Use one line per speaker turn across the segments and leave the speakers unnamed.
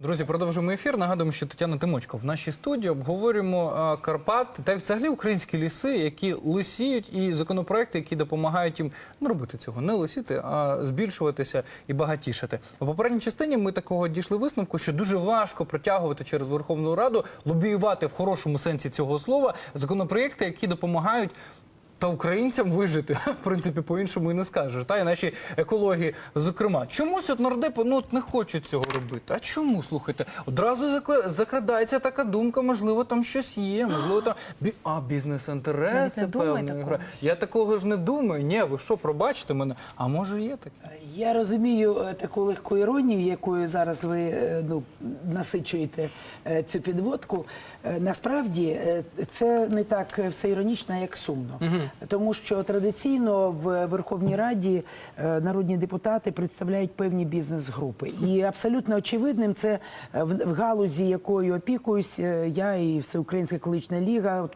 Друзі, продовжуємо ефір. Нагадуємо, що Тетяна Тимочко в нашій студії обговорюємо е, Карпати та й взагалі українські ліси, які лисіють, і законопроекти, які допомагають їм не робити цього, не лисіти, а збільшуватися і багатішати. У попередній частині ми такого дійшли висновку, що дуже важко протягувати через Верховну Раду, лобіювати в хорошому сенсі цього слова законопроекти, які допомагають. Та українцям вижити, в принципі, по-іншому і не скажеш. Та і наші екологи, зокрема, чомусь от нардепи ну от не хочуть цього робити. А чому слухайте? Одразу закла- закрадається така думка, можливо, там щось є, можливо, там бі... а бізнес-інтереси певно.
такого.
гра- Я такого ж не думаю. Ні, ви що, пробачте мене? А може є таке?
Я розумію е, таку легку іронію, якою зараз ви е, ну, насичуєте е, цю підводку. Е, Насправді е, це не так е, все іронічно, як сумно. Тому що традиційно в Верховній Раді е, народні депутати представляють певні бізнес-групи. І абсолютно очевидним це е, в галузі, якою опікуюсь е, я і Всеукраїнська екологічна ліга,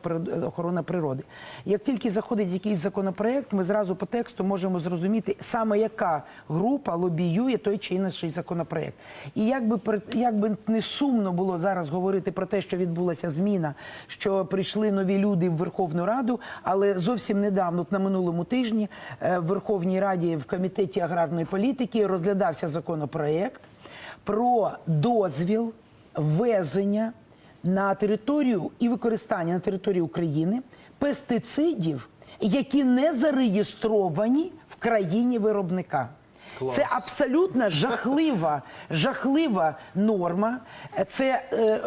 охорона природи. Як тільки заходить якийсь законопроект, ми зразу по тексту можемо зрозуміти саме яка група лобіює той чи інший законопроект. І як би при- як би не сумно було зараз говорити про те, що відбулася зміна, що прийшли нові люди в Верховну Раду, але зовсім недавно, на минулому тижні, е, в Верховній Раді в комітеті аграрної політики розглядався законопроект про дозвіл ввезення на територію і використання на території України пестицидів, які не зареєстровані в країні виробника.
Клас.
Це абсолютно жахлива, жахлива норма. Це е,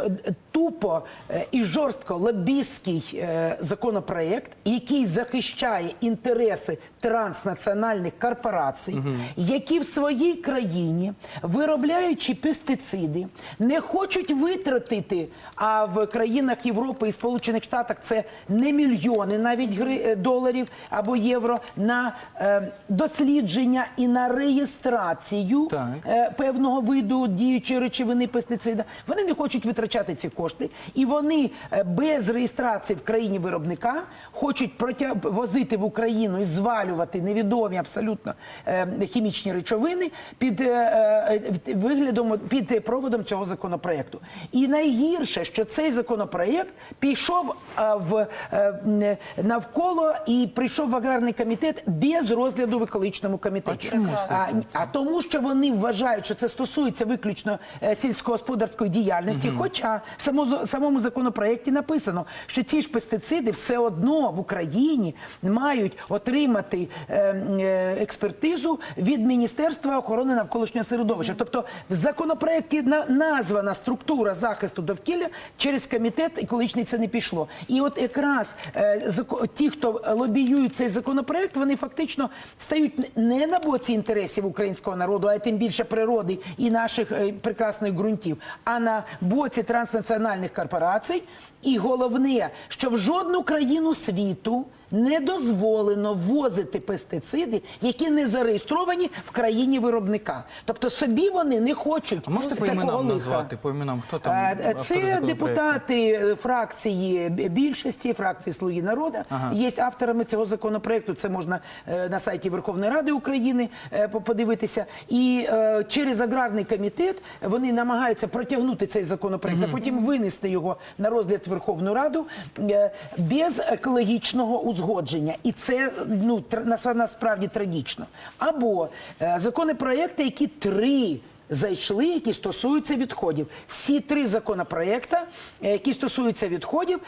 тупо е, і жорстко лобістський е, законопроект, який захищає інтереси транснаціональних корпорацій, які в своїй країні, виробляючи пестициди, не хочуть витратити. А в країнах Європи і Сполучених Штатах це не мільйони навіть гри- е, доларів або євро на е, дослідження і на реєстрацію е, певного виду діючої речовини пестицида. Вони не хочуть витрачати ці кошти, і вони е, без реєстрації в країні виробника хочуть протя... возити в Україну і звалювати невідомі абсолютно е, хімічні речовини під е, виглядом під проводом цього законопроекту. І найгірше, що цей законопроект пішов в навколо і прийшов в аграрний комітет без розгляду в екологічному комітеті.
А чому
А, а тому, що вони вважають, що це стосується виключно сільськогосподарської діяльності. Хоча в само- самому законопроекті написано, що ці ж пестициди все одно в Україні мають отримати е, е, експертизу від Міністерства охорони навколишнього середовища. Тобто в законопроекті на- названа структура захисту довкілля через комітет екологічний це не пішло. І от якраз е, ті, хто лобіюють цей законопроект, вони фактично стають не на боці інтересів українського народу, а тим більше природи і наших прекрасних ґрунтів, а на боці транснаціональних корпорацій. І головне, що в жодну країну світу не дозволено ввозити пестициди, які не зареєстровані в країні виробника. Тобто собі вони не хочуть
А можете по іменам назвати? По іменам хто там?
Е, Це депутати е, фракції більшості, фракції Слуги народу.
Ага.
Є авторами цього законопроекту. Це можна е, на сайті Верховної Ради України е, подивитися. І е, через аграрний комітет вони намагаються протягнути цей законопроект, а потім винести його на розгляд Верховну Раду е, без екологічного узгодження. І це ну насправді трагічно. Або е, законопроекти, які три зайшли, які стосуються відходів. Всі три законопроекти, е, які стосуються відходів.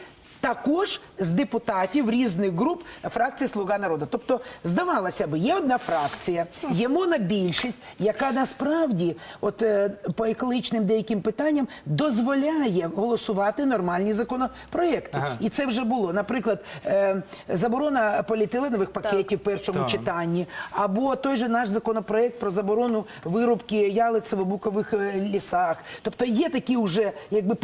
Також з депутатів різних груп фракції Слуга народу. Тобто, здавалося б, є одна фракція, є монобільшість, яка насправді, от е, по екологічним деяким питанням, дозволяє голосувати нормальні законопроекти.
Ага.
І це вже було. Наприклад, е, заборона поліетиленових пакетів в першому
Так.
читанні, або той же наш законопроект про заборону вирубки ялицево-букових е, лісах. Тобто є такі вже якби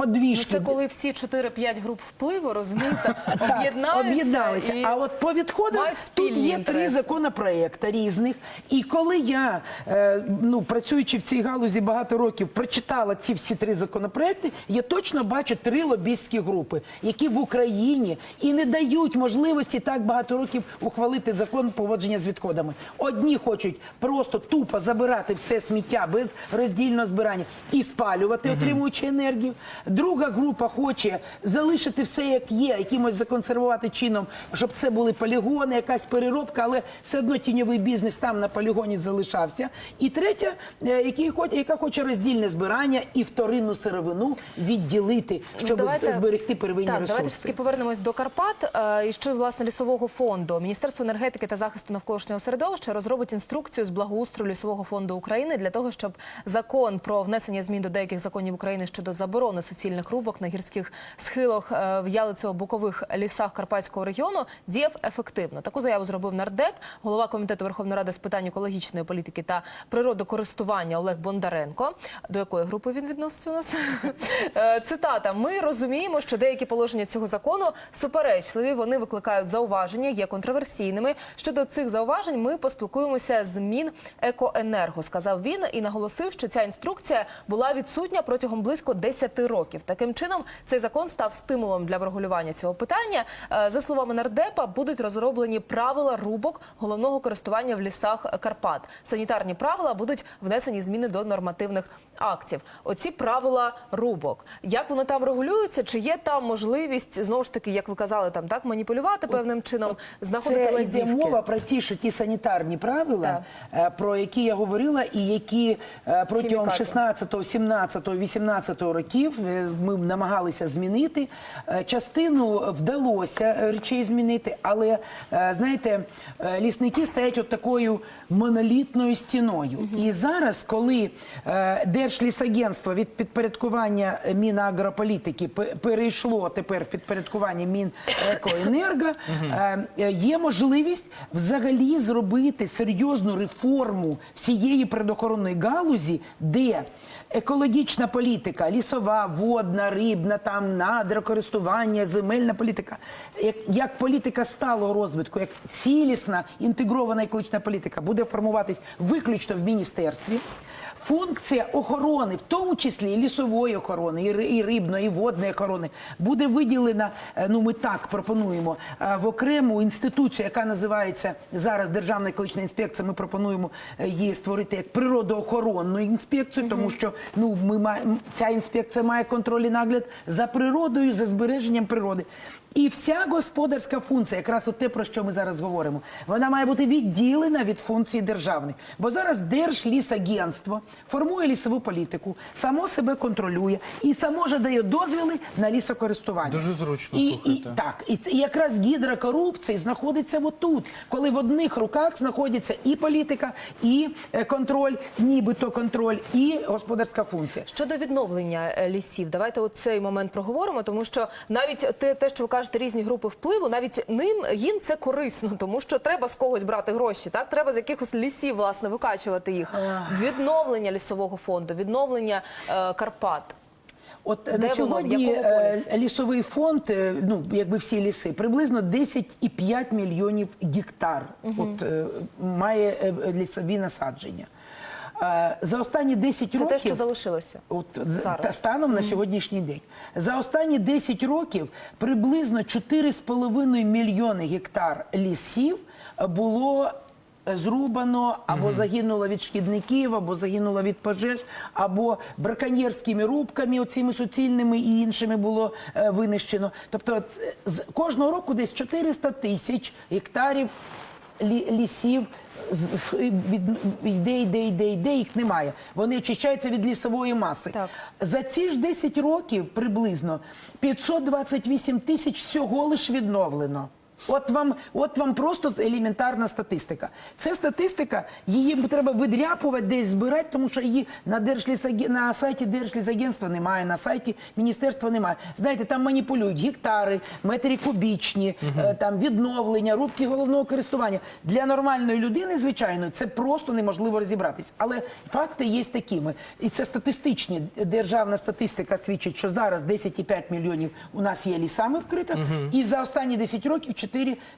Ну, це коли всі 4-5 груп впливу розумієте, об'єднаються.
об'єдналися. А от по відходам тут є три законопроекти різних. І коли я, е, ну працюючи в цій галузі багато років, прочитала ці всі три законопроекти, я точно бачу три лобістські групи, які в Україні і не дають можливості так багато років ухвалити закон поводження з відходами. Одні хочуть просто тупо забирати все сміття без роздільного збирання і спалювати, отримуючи енергію. Друга група хоче залишити все як є, якимось законсервувати чином, щоб це були полігони, якась переробка, але все одно тіньовий бізнес там на полігоні залишався. І третя, е, яка хоче роздільне збирання і вторинну сировину відділити, щоб
Давайте-
зберегти первинні
так,
ресурси.
Давайте все-таки повернемось до Карпат. Е, І що власне лісового фонду Міністерство енергетики та захисту навколишнього середовища розробить інструкцію з благоустрою лісового фонду України для того, щоб закон про внесення змін до деяких законів України щодо заборони суцільних рубок на гірських схилах в ялицево-букових лісах Карпатського регіону діяв ефективно. Таку заяву зробив нардеп, голова комітету Верховної Ради з питань екологічної політики та природокористування Олег Бондаренко. До якої групи він відноситься у нас? Е, Цитата: Ми розуміємо, що деякі положення цього закону суперечливі. Вони викликають зауваження, є контроверсійними. Щодо цих зауважень, ми поспілкуємося з Мінекоенерго, сказав він і наголосив, що ця інструкція була відсутня протягом близько 10 років. Таким чином, цей закон став стимулом для врегулювання цього питання. Е, За словами нардепа, будуть розроблені правила рубок головного користування в лісах Карпат. Санітарні правила будуть внесені зміни до нормативних актів. Оці правила рубок. Як вони там регулюються? Чи є там можливість знову ж таки, як ви казали, там так маніпулювати певним чином, знаходити
Це йде мова про ті, що ті санітарні правила, е, про які я говорила, і які е, протягом
Хімікати.
16, 17, 18 років ми намагалися змінити. Е, Частину вдалося е, речей змінити, але е, знаєте, е, лісники стоять от такою монолітною стіною. І зараз, коли Держлісагентство від підпорядкування Мінагрополітики пе- перейшло тепер в підпорядкування Мінекоенерго, е, є можливість взагалі зробити серйозну реформу всієї природоохоронної галузі, де екологічна політика, лісова, водна, рибна, там надрокористування, земельна політика, як, як політика сталого розвитку, як цілісна інтегрована екологічна політика буде формуватись виключно в міністерстві. Функція охорони, в тому числі і лісової охорони, і рибної, і водної охорони, буде виділена. е, Ну ми так пропонуємо е, в окрему інституцію, яка називається зараз Державна екологічна інспекція. Ми пропонуємо е, її створити як природоохоронну інспекцію, тому що ну ми ця інспекція має контроль і нагляд за природою, за збереженням природи. І вся господарська функція, якраз от те, про що ми зараз говоримо, вона має бути відділена від функції державних. Бо зараз Держлісагентство формує лісову політику, само себе контролює і само же дає дозвіли на лісокористування.
Дуже зручно,
і, і, так, і, і якраз гідра корупції знаходиться отут, коли в одних руках знаходиться і політика, і е, контроль, нібито контроль, і господарська функція.
Щодо відновлення е, лісів, давайте от цей момент проговоримо, тому що навіть те, те, що ви кажете, різні групи впливу, навіть ним їм це корисно, тому що треба з когось брати гроші. Так треба з якихось лісів власне викачувати їх. Відновлення лісового фонду, відновлення е, Карпат.
От
Де
на? Сьогодні е, лісовий фонд, е, ну якби всі ліси, приблизно 10,5 мільйонів гектар. От е, має е, лісові насадження. Е, За останні 10
Це
років
те, що залишилося.
От
Зараз.
та- станом на сьогоднішній день за останні 10 років приблизно 4,5 мільйони гектар лісів було зрубано або загинуло від шкідників, або загинуло від пожеж, або браконьєрськими рубками, оцими суцільними і іншими було е, винищено. Тобто з кожного року десь 400 тисяч гектарів лісів йде, йде, йде, йде, їх немає. Вони очищаються від лісової маси.
Так.
За ці ж 10 років приблизно 528 тисяч всього лиш відновлено. От вам, от вам просто елементарна статистика. Це статистика, її треба видряпувати, десь збирати, тому що її на Держлісаге- на сайті Держлісагентства немає, на сайті міністерства немає. Знаєте, там маніпулюють гектари, метри кубічні, е, там відновлення, рубки головного користування. Для нормальної людини, звичайно, це просто неможливо розібратись. Але факти є такими. І це статистичні. Державна статистика свідчить, що зараз 10,5 мільйонів у нас є лісами вкрито, і за останні 10 років 4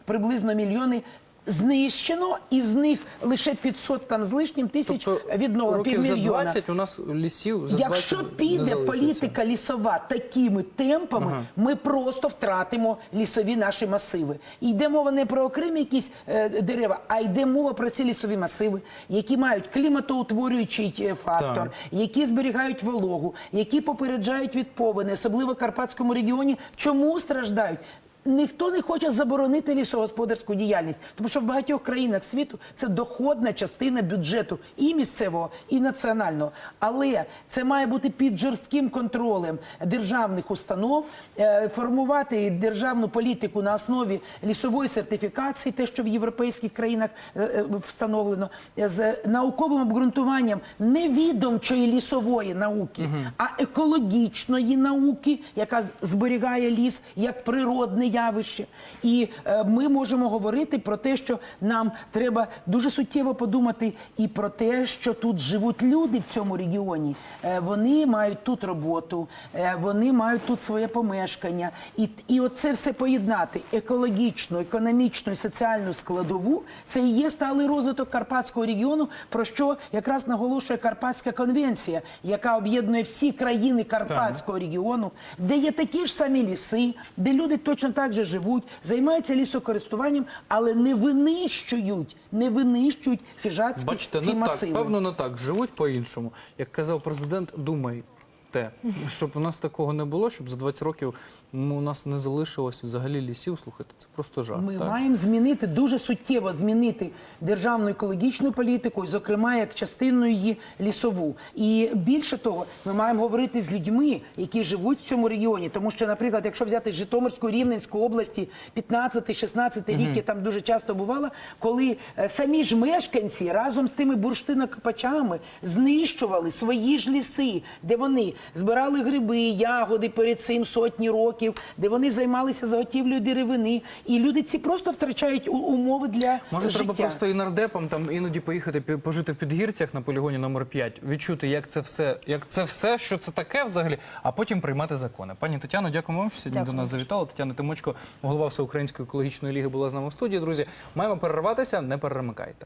приблизно мільйони знищено, і з них лише 500 там з лишнім тисяч
Тобто
відновлено, півмільйона.
20 у нас лісів за
Якщо піде політика лісова такими темпами, ми просто втратимо лісові наші масиви. І йде мова не про окремі якісь е, дерева, а йде мова про ці лісові масиви, які мають кліматоутворюючий е, фактор,
Так.
які зберігають вологу, які попереджають від повені, особливо в Карпатському регіоні. Чому страждають? Ніхто не хоче заборонити лісогосподарську діяльність, тому що в багатьох країнах світу це доходна частина бюджету і місцевого, і національного. Але це має бути під жорстким контролем державних установ, е, формувати державну політику на основі лісової сертифікації, те, що в європейських країнах е, е, встановлено, з науковим обґрунтуванням не відомчої лісової науки, а екологічної науки, яка зберігає ліс як природне явище. І е, ми можемо говорити про те, що нам треба дуже суттєво подумати і про те, що тут живуть люди в цьому регіоні. Е, вони мають тут роботу, е, вони мають тут своє помешкання. І, і оце все поєднати екологічну, економічну і соціальну складову. Це і є сталий розвиток Карпатського регіону, про що якраз наголошує Карпатська конвенція, яка об'єднує всі країни Карпатського регіону, де є такі ж самі ліси, де люди точно так же живуть, займаються лісокористуванням, але не винищують, не винищують хижацькі
Бачите,
ці
не
масиви.
так, певно, не так. Живуть по-іншому. Як казав президент, думайте. Щоб у нас такого не було, щоб за 20 років м, у нас не залишилось взагалі лісів. Слухайте, це просто жах.
Ми
так?
маємо змінити дуже суттєво змінити державну екологічну політику, і, зокрема, як частину її лісову. І більше того, ми маємо говорити з людьми, які живуть в цьому регіоні. Тому що, наприклад, якщо взяти Житомирську Рівненську області, 15-16 рік я там дуже часто бувала, коли е, самі ж мешканці разом з тими бурштинокопачами знищували свої ж ліси, де вони збирали гриби, ягоди перед цим сотні років, де вони займалися заготівлею деревини. І люди ці просто втрачають умови для
Може,
життя.
треба просто і нардепам там іноді поїхати пі- пожити в підгірцях на полігоні номер 5, відчути, як це все, як це все, що це таке взагалі, а потім приймати закони. Пані Тетяно, дякуємо вам, що сьогодні
Дякую.
до нас завітали. Тетяна Тимочко, голова Всеукраїнської екологічної ліги, була з нами в студії. Друзі, маємо перерватися, не перемикайте.